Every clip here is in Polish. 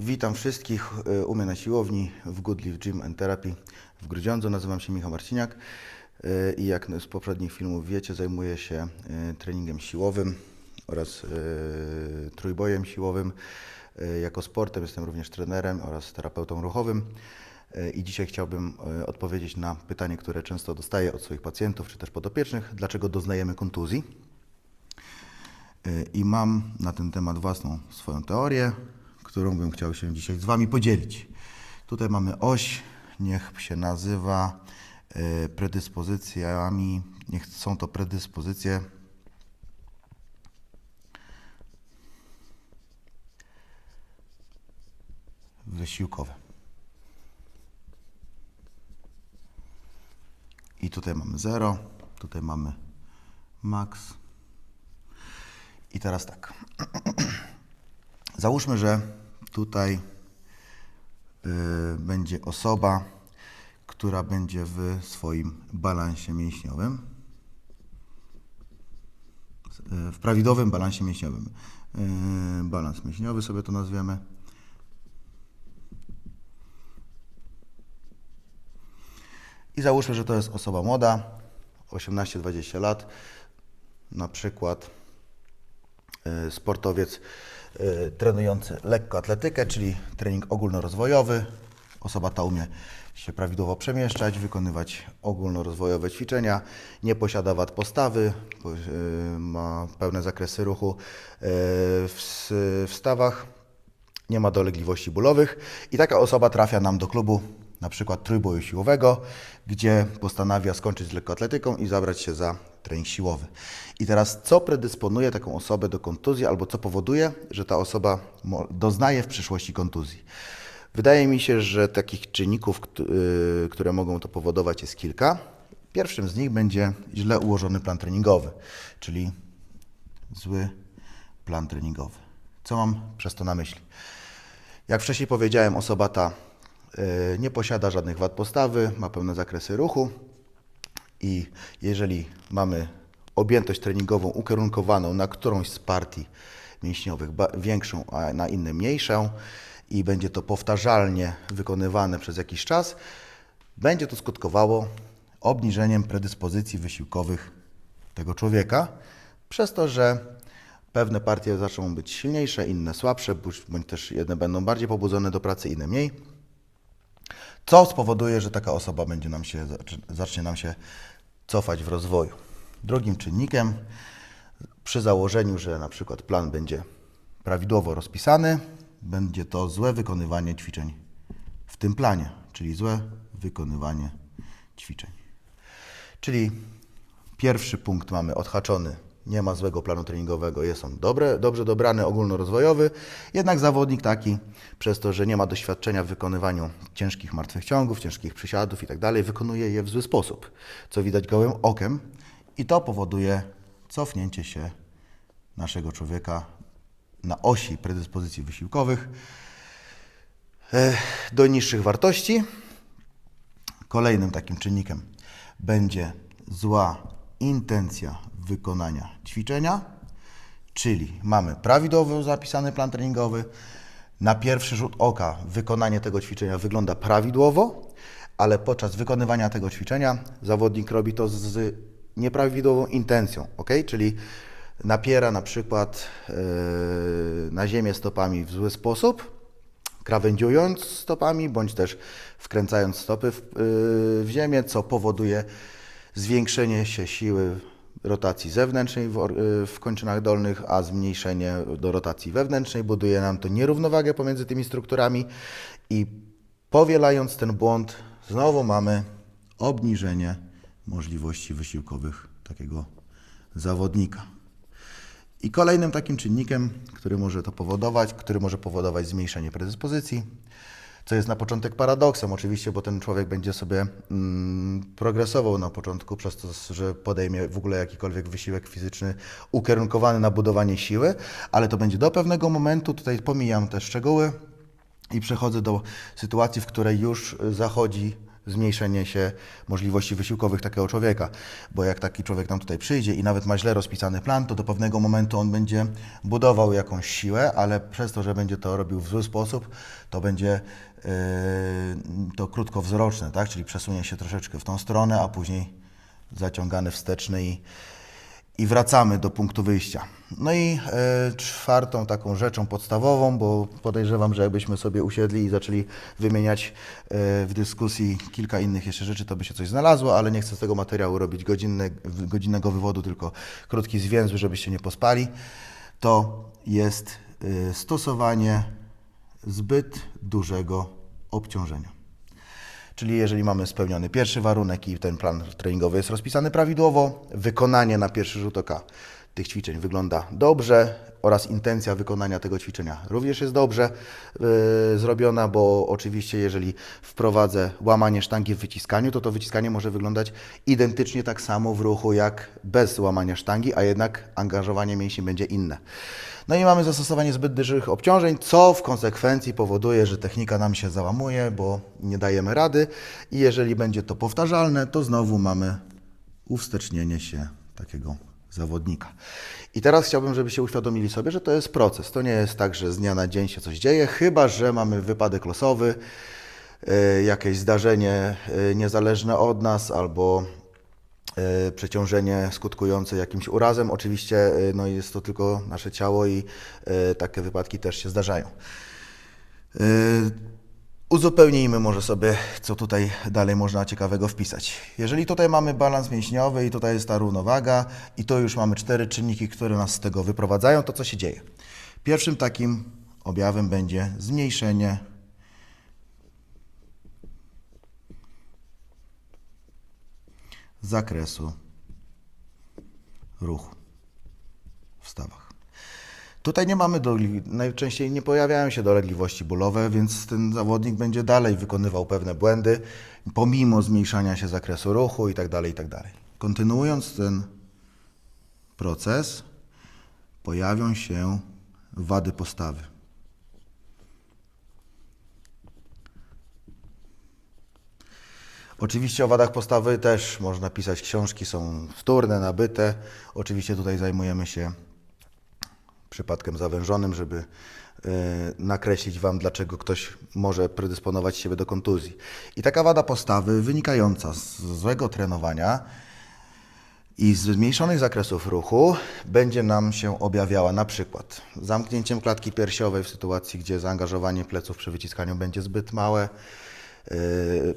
Witam wszystkich e, u mnie na siłowni w Good Life Gym and Therapy w Grudziądzu. Nazywam się Michał Marciniak e, i jak z poprzednich filmów wiecie, zajmuję się e, treningiem siłowym oraz trójbojem siłowym. Jako sportem jestem również trenerem oraz terapeutą ruchowym. I dzisiaj chciałbym odpowiedzieć na pytanie, które często dostaję od swoich pacjentów czy też podopiecznych, dlaczego doznajemy kontuzji. I mam na ten temat własną swoją teorię, którą bym chciał się dzisiaj z Wami podzielić. Tutaj mamy oś, niech się nazywa e, predyspozycjami, niech są to predyspozycje wysiłkowe. I tutaj mamy 0, tutaj mamy max, i teraz tak. Załóżmy, że tutaj y, będzie osoba, która będzie w swoim balansie mięśniowym. Y, w prawidłowym balansie mięśniowym. Y, balans mięśniowy sobie to nazwiemy. I załóżmy, że to jest osoba młoda, 18-20 lat, na przykład sportowiec trenujący lekkoatletykę, czyli trening ogólnorozwojowy. Osoba ta umie się prawidłowo przemieszczać, wykonywać ogólnorozwojowe ćwiczenia, nie posiada wad postawy, po- e, ma pełne zakresy ruchu s- w stawach, nie ma dolegliwości bólowych i taka osoba trafia nam do klubu na przykład trójboju siłowego, gdzie postanawia skończyć z lekkoatletyką i zabrać się za trening siłowy. I teraz co predysponuje taką osobę do kontuzji albo co powoduje, że ta osoba doznaje w przyszłości kontuzji? Wydaje mi się, że takich czynników, y, które mogą to powodować jest kilka. Pierwszym z nich będzie źle ułożony plan treningowy, czyli zły plan treningowy. Co mam przez to na myśli? Jak wcześniej powiedziałem, osoba ta y, nie posiada żadnych wad postawy, ma pełne zakresy ruchu i jeżeli mamy objętość treningową ukierunkowaną na którąś z partii mięśniowych, większą, a na inne mniejszą i będzie to powtarzalnie wykonywane przez jakiś czas, będzie to skutkowało obniżeniem predyspozycji wysiłkowych tego człowieka, przez to, że pewne partie zaczną być silniejsze, inne słabsze, bądź też jedne będą bardziej pobudzone do pracy, inne mniej. Co spowoduje, że taka osoba będzie nam się, zacznie nam się cofać w rozwoju. Drugim czynnikiem, przy założeniu, że na przykład plan będzie prawidłowo rozpisany, będzie to złe wykonywanie ćwiczeń w tym planie, czyli złe wykonywanie ćwiczeń. Czyli pierwszy punkt mamy odhaczony. Nie ma złego planu treningowego, jest on dobre, dobrze dobrany, ogólnorozwojowy. Jednak zawodnik taki, przez to, że nie ma doświadczenia w wykonywaniu ciężkich martwych ciągów, ciężkich przysiadów i tak wykonuje je w zły sposób, co widać gołym okiem i to powoduje cofnięcie się naszego człowieka na osi predyspozycji wysiłkowych e, do niższych wartości. Kolejnym takim czynnikiem będzie zła intencja wykonania ćwiczenia, czyli mamy prawidłowo zapisany plan treningowy. Na pierwszy rzut oka wykonanie tego ćwiczenia wygląda prawidłowo, ale podczas wykonywania tego ćwiczenia zawodnik robi to z nieprawidłową intencją, ok? Czyli napiera na przykład yy, na ziemię stopami w zły sposób, krawędziując stopami, bądź też wkręcając stopy w, yy, w ziemię, co powoduje zwiększenie się siły rotacji zewnętrznej w, yy, w kończynach dolnych, a zmniejszenie do rotacji wewnętrznej. Buduje nam to nierównowagę pomiędzy tymi strukturami i powielając ten błąd, znowu mamy obniżenie możliwości wysiłkowych takiego zawodnika. I kolejnym takim czynnikiem, który może to powodować, który może powodować zmniejszenie predyspozycji, co jest na początek paradoksem oczywiście, bo ten człowiek będzie sobie mm, progresował na początku przez to, że podejmie w ogóle jakikolwiek wysiłek fizyczny ukierunkowany na budowanie siły, ale to będzie do pewnego momentu, tutaj pomijam te szczegóły i przechodzę do sytuacji, w której już zachodzi zmniejszenie się możliwości wysiłkowych takiego człowieka. Bo jak taki człowiek nam tutaj przyjdzie i nawet ma źle rozpisany plan, to do pewnego momentu on będzie budował jakąś siłę, ale przez to, że będzie to robił w zły sposób, to będzie yy, to krótkowzroczne, tak? czyli przesunie się troszeczkę w tą stronę, a później zaciągany wsteczny i, i wracamy do punktu wyjścia. No i e, czwartą taką rzeczą podstawową, bo podejrzewam, że jakbyśmy sobie usiedli i zaczęli wymieniać e, w dyskusji kilka innych jeszcze rzeczy, to by się coś znalazło, ale nie chcę z tego materiału robić godzinne, godzinnego wywodu, tylko krótki zwięzły, żebyście nie pospali. To jest e, stosowanie zbyt dużego obciążenia. Czyli jeżeli mamy spełniony pierwszy warunek i ten plan treningowy jest rozpisany prawidłowo, wykonanie na pierwszy rzut oka tych ćwiczeń wygląda dobrze oraz intencja wykonania tego ćwiczenia również jest dobrze yy, zrobiona, bo oczywiście jeżeli wprowadzę łamanie sztangi w wyciskaniu, to to wyciskanie może wyglądać identycznie tak samo w ruchu jak bez łamania sztangi, a jednak angażowanie mięśni będzie inne. No i mamy zastosowanie zbyt dużych obciążeń, co w konsekwencji powoduje, że technika nam się załamuje, bo nie dajemy rady i jeżeli będzie to powtarzalne, to znowu mamy uwstecznienie się takiego zawodnika. I teraz chciałbym, żebyście uświadomili sobie, że to jest proces. To nie jest tak, że z dnia na dzień się coś dzieje, chyba że mamy wypadek losowy, y, jakieś zdarzenie y, niezależne od nas albo y, przeciążenie skutkujące jakimś urazem. Oczywiście no, jest to tylko nasze ciało i takie wypadki też się zdarzają. Uzupełnijmy może sobie, co tutaj dalej można ciekawego wpisać. Jeżeli tutaj mamy balans mięśniowy i tutaj jest ta równowaga i to już mamy cztery czynniki, które nas z tego wyprowadzają, to co się dzieje? Pierwszym takim objawem będzie zmniejszenie zakresu ruchu w stawach. Tutaj nie mamy dolegli- najczęściej nie pojawiają się dolegliwości bólowe, więc ten zawodnik będzie dalej wykonywał pewne błędy, pomimo zmniejszania się zakresu ruchu itd. tak itd. Tak Kontynuując ten proces, pojawią się wady postawy. Oczywiście o wadach postawy też można pisać książki, są wtórne, nabyte. Oczywiście tutaj zajmujemy się przypadkiem zawężonym, żeby e, nakreślić Wam, dlaczego ktoś może predysponować siebie do kontuzji. I taka wada postawy wynikająca z złego trenowania i z zmniejszonych zakresów ruchu będzie nam się objawiała na przykład zamknięciem klatki piersiowej w sytuacji, gdzie zaangażowanie pleców przy wyciskaniu będzie zbyt małe, e,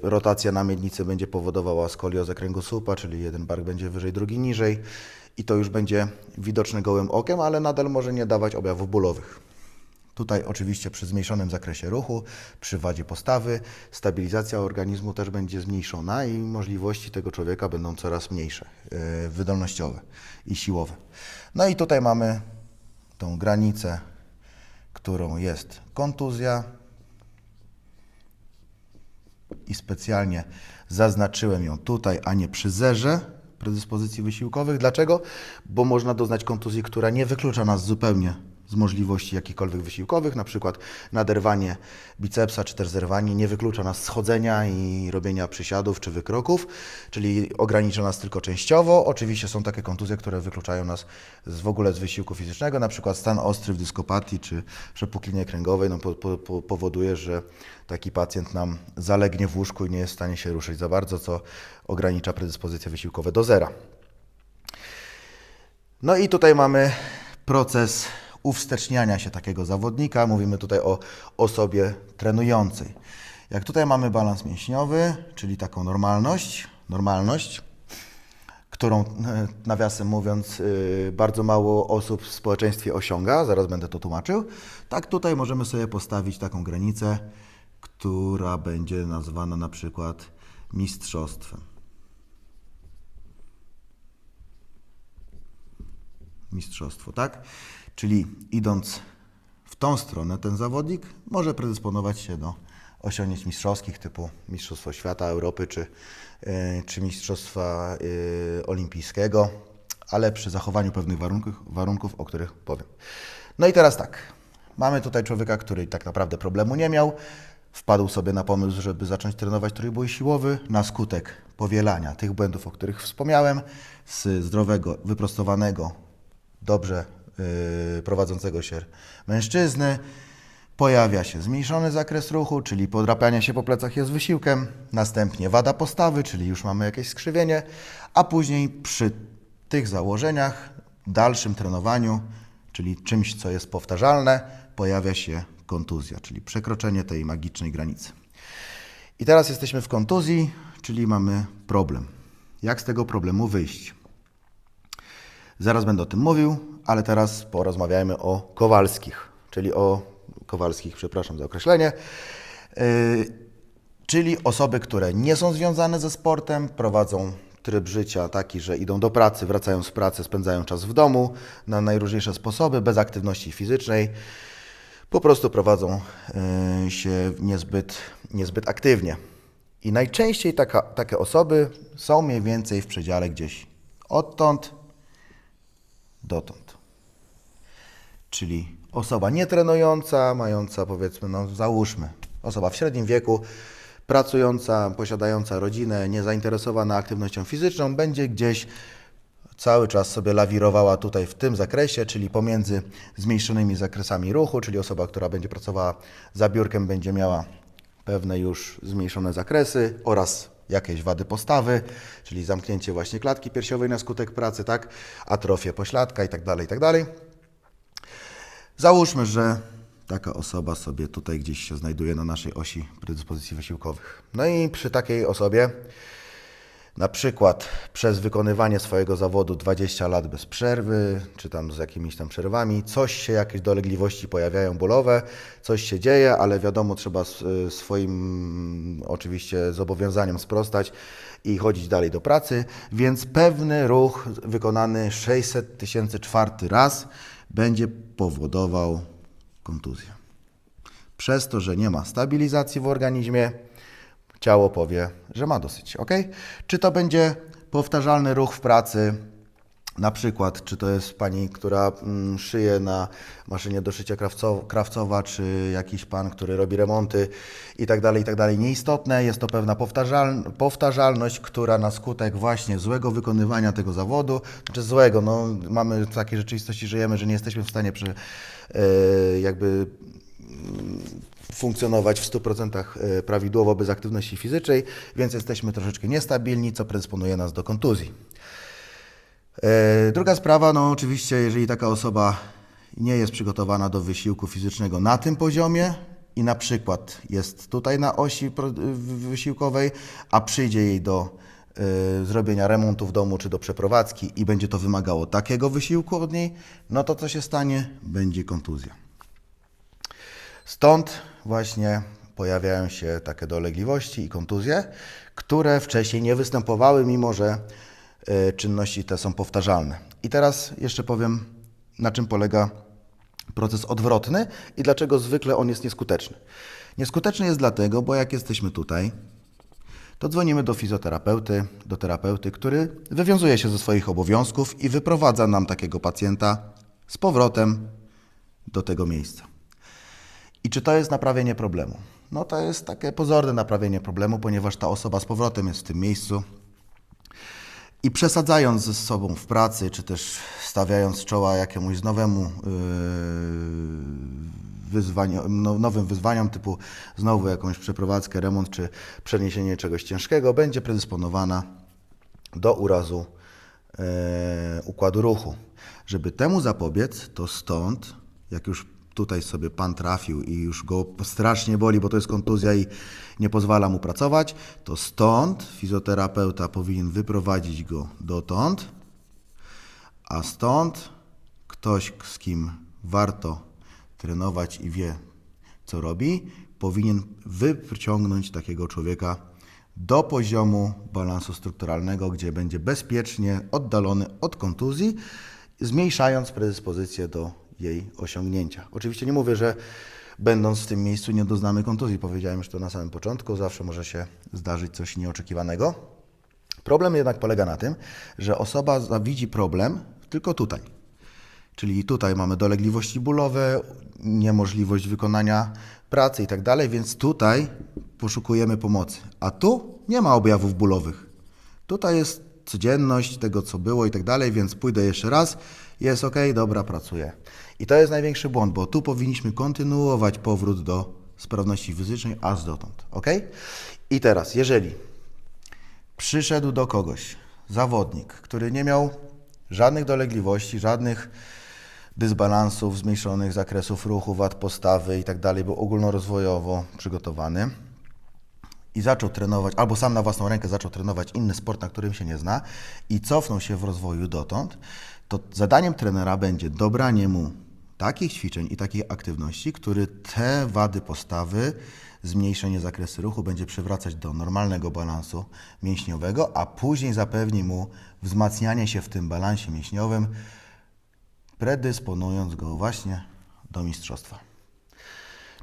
rotacja na miednicy będzie powodowała skoliozę kręgosłupa, czyli jeden bark będzie wyżej, drugi niżej i to już będzie widoczne gołym okiem, ale nadal może nie dawać objawów bólowych. Tutaj oczywiście przy zmniejszonym zakresie ruchu, przy wadzie postawy, stabilizacja organizmu też będzie zmniejszona i możliwości tego człowieka będą coraz mniejsze, yy, wydolnościowe i siłowe. No i tutaj mamy tą granicę, którą jest kontuzja i specjalnie zaznaczyłem ją tutaj, a nie przy zerze, predyspozycji wysiłkowych. Dlaczego? Bo można doznać kontuzji, która nie wyklucza nas zupełnie z możliwości jakichkolwiek wysiłkowych, na przykład naderwanie bicepsa czy też zerwanie nie wyklucza nas schodzenia i robienia przysiadów czy wykroków, czyli ogranicza nas tylko częściowo. Oczywiście są takie kontuzje, które wykluczają nas z w ogóle z wysiłku fizycznego, na przykład stan ostry w dyskopatii czy przepuklinie kręgowej no, po, po, powoduje, że taki pacjent nam zalegnie w łóżku i nie jest w stanie się ruszyć za bardzo, co ogranicza predyspozycje wysiłkowe do zera. No i tutaj mamy proces uwsteczniania się takiego zawodnika. Mówimy tutaj o osobie trenującej. Jak tutaj mamy balans mięśniowy, czyli taką normalność, normalność, którą e, nawiasem mówiąc e, bardzo mało osób w społeczeństwie osiąga, zaraz będę to tłumaczył, tak tutaj możemy sobie postawić taką granicę, która będzie nazwana na przykład mistrzostwem. Mistrzostwo, tak? Czyli idąc w tą stronę, ten zawodnik może predysponować się do osiągnięć mistrzowskich typu Mistrzostwo Świata, Europy czy, yy, czy Mistrzostwa yy, Olimpijskiego, ale przy zachowaniu pewnych warunków, warunków, o których powiem. No i teraz tak, mamy tutaj człowieka, który tak naprawdę problemu nie miał, wpadł sobie na pomysł, żeby zacząć trenować trójbój siłowy na skutek powielania tych błędów, o których wspomniałem, z zdrowego, wyprostowanego, dobrze prowadzącego się mężczyzny. Pojawia się zmniejszony zakres ruchu, czyli podrapanie się po plecach jest wysiłkiem, następnie wada postawy, czyli już mamy jakieś skrzywienie, a później przy tych założeniach, dalszym trenowaniu, czyli czymś, co jest powtarzalne, pojawia się kontuzja, czyli przekroczenie tej magicznej granicy. I teraz jesteśmy w kontuzji, czyli mamy problem. Jak z tego problemu wyjść? Zaraz będę o tym mówił, ale teraz porozmawiajmy o Kowalskich, czyli o Kowalskich, przepraszam za określenie, yy, czyli osoby, które nie są związane ze sportem, prowadzą tryb życia taki, że idą do pracy, wracają z pracy, spędzają czas w domu na najróżniejsze sposoby, bez aktywności fizycznej, po prostu prowadzą yy, się niezbyt, niezbyt aktywnie. I najczęściej taka, takie osoby są mniej więcej w przedziale gdzieś odtąd dotąd. Czyli osoba nietrenująca, mająca powiedzmy, no załóżmy, osoba w średnim wieku, pracująca, posiadająca rodzinę, niezainteresowana aktywnością fizyczną, będzie gdzieś cały czas sobie lawirowała tutaj w tym zakresie, czyli pomiędzy zmniejszonymi zakresami ruchu, czyli osoba, która będzie pracowała za biurkiem, będzie miała pewne już zmniejszone zakresy oraz jakieś wady postawy, czyli zamknięcie właśnie klatki piersiowej na skutek pracy, tak, atrofię pośladka i tak dalej, i tak dalej. Załóżmy, że taka osoba sobie tutaj gdzieś się znajduje na naszej osi predyspozycji wysiłkowych. No i przy takiej osobie, na przykład przez wykonywanie swojego zawodu 20 lat bez przerwy, czy tam z jakimiś tam przerwami, coś się, jakieś dolegliwości pojawiają bólowe, coś się dzieje, ale wiadomo, trzeba s- swoim oczywiście zobowiązaniom sprostać i chodzić dalej do pracy, więc pewny ruch wykonany 600 tysięcy czwarty raz będzie powodował kontuzję. Przez to, że nie ma stabilizacji w organizmie, ciało powie, że ma dosyć. ok? Czy to będzie powtarzalny ruch w pracy? Na przykład, czy to jest pani, która mm, szyje na maszynie do szycia krawco- krawcowa, czy jakiś pan, który robi remonty i tak dalej, i tak. Nieistotne, jest to pewna powtarzal- powtarzalność, która na skutek właśnie złego wykonywania tego zawodu, czy złego, no mamy w takiej rzeczywistości żyjemy, że nie jesteśmy w stanie przy, e, jakby funkcjonować w 100% e, prawidłowo bez aktywności fizycznej, więc jesteśmy troszeczkę niestabilni, co predysponuje nas do kontuzji. E, Druga sprawa, no oczywiście, jeżeli taka osoba nie jest przygotowana do wysiłku fizycznego na tym poziomie i na przykład jest tutaj na osi wysiłkowej, a przyjdzie jej do e, zrobienia remontu w domu czy do przeprowadzki i będzie to wymagało takiego wysiłku od niej, no to co się stanie? Będzie kontuzja. Stąd właśnie pojawiają się takie dolegliwości i kontuzje, które wcześniej nie występowały, mimo że e, czynności te są powtarzalne. I teraz jeszcze powiem, na czym polega proces odwrotny i dlaczego zwykle on jest nieskuteczny. Nieskuteczny jest dlatego, bo jak jesteśmy tutaj, to dzwonimy do fizjoterapeuty, do terapeuty, który wywiązuje się ze swoich obowiązków i wyprowadza nam takiego pacjenta z powrotem do tego miejsca. I czy to jest naprawienie problemu? No to jest takie pozorne naprawienie problemu, ponieważ ta osoba z powrotem jest w tym miejscu i przesadzając ze sobą w pracy, czy też stawiając czoła jakiemuś nowemu yy, wyzwaniu, no, nowym wyzwaniom, typu znowu jakąś przeprowadzkę, remont, czy przeniesienie czegoś ciężkiego, będzie predysponowana do urazu e, układu ruchu. Żeby temu zapobiec, to stąd, jak już tutaj sobie pan trafił i już go strasznie boli, bo to jest kontuzja i nie pozwala mu pracować, to stąd fizjoterapeuta powinien wyprowadzić go dotąd, a stąd ktoś, z kim warto trenować i wie, co robi, powinien wyciągnąć takiego człowieka do poziomu balansu strukturalnego, gdzie będzie bezpiecznie oddalony od kontuzji, zmniejszając predyspozycję do jej osiągnięcia. Oczywiście nie mówię, że będąc w tym miejscu nie doznamy kontuzji. Powiedziałem już to na samym początku, zawsze może się zdarzyć coś nieoczekiwanego. Problem jednak polega na tym, że osoba widzi problem tylko tutaj. Czyli tutaj mamy dolegliwości bólowe, niemożliwość wykonania pracy i tak dalej, więc tutaj poszukujemy pomocy. A tu nie ma objawów bólowych. Tutaj jest codzienność tego, co było i tak dalej, więc pójdę jeszcze raz, jest ok, dobra, pracuję. I to jest największy błąd, bo tu powinniśmy kontynuować powrót do sprawności fizycznej aż dotąd, ok? I teraz, jeżeli przyszedł do kogoś zawodnik, który nie miał żadnych dolegliwości, żadnych dysbalansów, zmniejszonych zakresów ruchu, wad postawy i tak dalej, był ogólnorozwojowo przygotowany i zaczął trenować, albo sam na własną rękę zaczął trenować inny sport, na którym się nie zna i cofnął się w rozwoju dotąd, to zadaniem trenera będzie dobranie mu takich ćwiczeń i takich aktywności, który te wady postawy, zmniejszenie zakresu ruchu będzie przywracać do normalnego balansu mięśniowego, a później zapewni mu wzmacnianie się w tym balansie mięśniowym, predysponując go właśnie do mistrzostwa.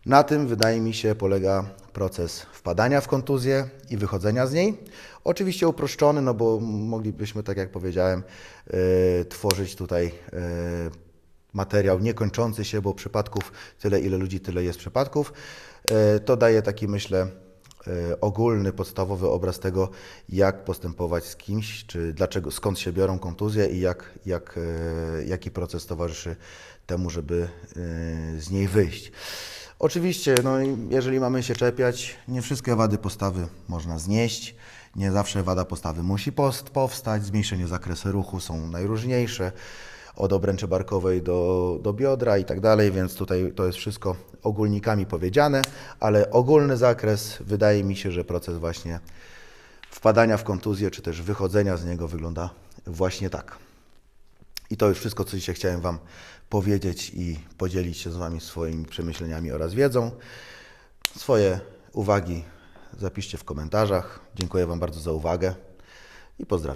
Na tym, wydaje mi się, polega proces wpadania w kontuzję i wychodzenia z niej. Oczywiście uproszczony, no bo moglibyśmy, tak jak powiedziałem, yy, tworzyć tutaj yy, materiał niekończący się, bo przypadków tyle, ile ludzi, tyle jest przypadków. Yy, to daje taki, myślę, ogólny, podstawowy obraz tego, jak postępować z kimś, czy dlaczego, skąd się biorą kontuzje i jak, jak, jaki proces towarzyszy temu, żeby z niej wyjść. Oczywiście, no, jeżeli mamy się czepiać, nie wszystkie wady postawy można znieść. Nie zawsze wada postawy musi post, powstać. Zmniejszenie zakresu ruchu są najróżniejsze, od obręczy barkowej do, do biodra i tak dalej, więc tutaj to jest wszystko ogólnikami powiedziane, ale ogólny zakres, wydaje mi się, że proces właśnie wpadania w kontuzję, czy też wychodzenia z niego wygląda właśnie tak. I to już wszystko, co dzisiaj chciałem Wam powiedzieć i podzielić się z Wami swoimi przemyśleniami oraz wiedzą. Swoje uwagi zapiszcie w komentarzach. Dziękuję Wam bardzo za uwagę i pozdrawiam.